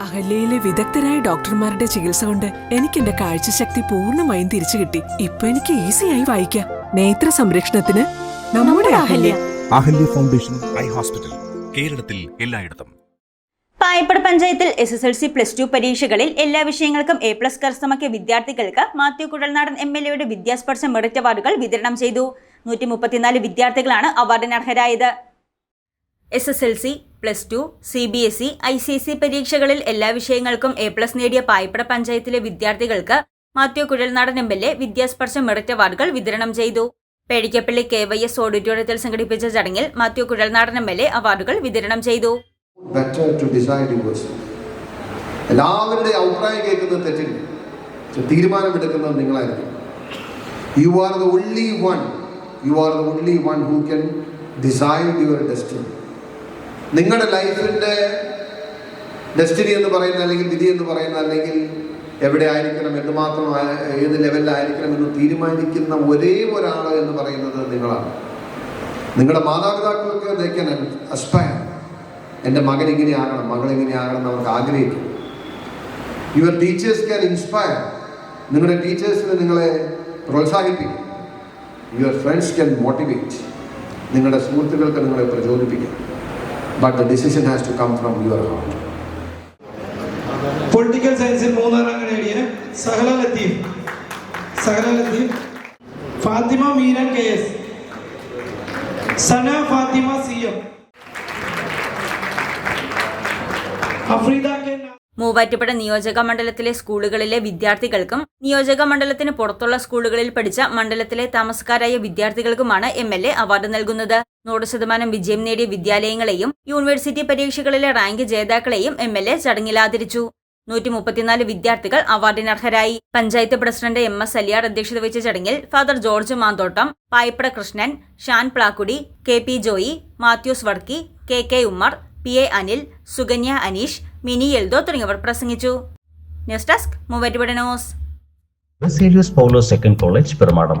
അഹല്യയിലെ വിദഗ്ധരായ ഡോക്ടർമാരുടെ ചികിത്സ കൊണ്ട് എനിക്ക് എന്റെ കാഴ്ചശക്തി പൂർണമായും തിരിച്ചു കിട്ടി. ഇപ്പൊ എനിക്ക് ഈസിയായി വായിക്കാം. നേത്ര സംരക്ഷണത്തിന് നമ്മുടെ Ahalya. Ahalya. Foundation eye hospital കേരളത്തിൽ എല്ലായിടത്തും. പായപ്പട് പഞ്ചായത്തിൽ S S L C plus two പരീക്ഷകളിൽ എല്ലാ വിഷയങ്ങൾക്കും എ പ്ലസ് കരസ്ഥമാക്കിയ വിദ്യാർത്ഥികൾക്ക് മാത്യു കുഴൽനാടൻ എം എൽ എയുടെ വിദ്യാസ്പർശ മെറിറ്റ് അവാർഡുകൾ വിതരണം ചെയ്തു. നൂറ്റി മുപ്പത്തിനാല് വിദ്യാർത്ഥികളാണ് അവാർഡിന് അർഹരായത് S S L C plus two C B S E I C S E പരീക്ഷകളിൽ എല്ലാ വിഷയങ്ങൾക്കും എ പ്ലസ് നേടിയ പായിപ്പട പഞ്ചായത്തിലെ വിദ്യാർത്ഥികൾക്ക് Mathew Kuzhalnadan M L A Vidyasparsha merit അവാർഡുകൾ വിതരണം ചെയ്തു. പേടിക്കപ്പള്ളി കെ വൈ എസ് ഓഡിറ്റോറിയത്തിൽ സംഘടിപ്പിച്ച ചടങ്ങിൽ Mathew Kuzhalnadan M L A അവാർഡുകൾ വിതരണം ചെയ്തു. എല്ലാവരുടെയും അഭിപ്രായം കേൾക്കുന്നത് തെറ്റില്ല. തീരുമാനമെടുക്കുന്നത് നിങ്ങളായിരിക്കും. You are the only one you are the only one who can decide your destiny നിങ്ങളുടെ ലൈഫിന്റെ ഡെസ്റ്റിനി എന്ന് പറയുന്ന അല്ലെങ്കിൽ വിധി എന്ന് പറയുന്ന അല്ലെങ്കിൽ എവിടെ ആയിരിക്കണം എന്തുമാത്രം മാത്രം ഏത് ലെവലിലായിരിക്കണം എന്ന് തീരുമാനിക്കുന്ന ഒരേ ഒരാൾ എന്ന് പറയുന്നത് നിങ്ങളാണ്. നിങ്ങളുടെ മാതാപിതാക്കൾക്ക് they അസ്പയർ എന്റെ ഇങ്ങനെ ആകണം മകൾ ഇങ്ങനെ ആകണം എന്ന് അവർക്ക് ആഗ്രഹിക്കും. യുവർ ടീച്ചേഴ്സ് ക്യാൻ ഇൻസ്പയർ നിങ്ങളുടെ ടീച്ചേഴ്സിന് നിങ്ങളെ പ്രോത്സാഹിപ്പിക്കും. യുവർ ഫ്രണ്ട്സ് ക്യാൻ മോട്ടിവേറ്റ് നിങ്ങളുടെ സുഹൃത്തുക്കൾക്ക് നിങ്ങളെ പ്രചോദിപ്പിക്കും. But the decision has to come from your heart Political science മൂന്നാം റാങ്ക് നേടിയ Sahala Latheef. Sahala Latheef. Fathima Meena K S. Sana Fathima C M. Afreeda K നാ- മൂവാറ്റുപുഴ നിയോജക മണ്ഡലത്തിലെ സ്കൂളുകളിലെ വിദ്യാർത്ഥികൾക്കും നിയോജക മണ്ഡലത്തിന് പുറത്തുള്ള സ്കൂളുകളിൽ പഠിച്ച മണ്ഡലത്തിലെ താമസക്കാരായ വിദ്യാർത്ഥികൾക്കുമാണ് എം എൽ എ അവാർഡ് നൽകുന്നത്. നൂറ് ശതമാനം വിജയം നേടിയ വിദ്യാലയങ്ങളെയും യൂണിവേഴ്സിറ്റി പരീക്ഷകളിലെ റാങ്ക് ജേതാക്കളെയും എം എൽ എ ചടങ്ങിൽ ആദരിച്ചു നൂറ്റി മുപ്പത്തിനാല് വിദ്യാർത്ഥികൾ അവാർഡിന് അർഹരായി panchayat president M S Aliyar അധ്യക്ഷത വഹിച്ച ചടങ്ങിൽ father George Manthottam Payappada Krishnan Shan Plakkudi K P Joy Mathews Varkey K K Ummer P A Anil Sukanya Aneesh Mini Eldho തുടങ്ങിയവർ പ്രസംഗിച്ചു. News desk Paulose second college Perumadam.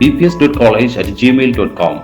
bps.college at gmail.com.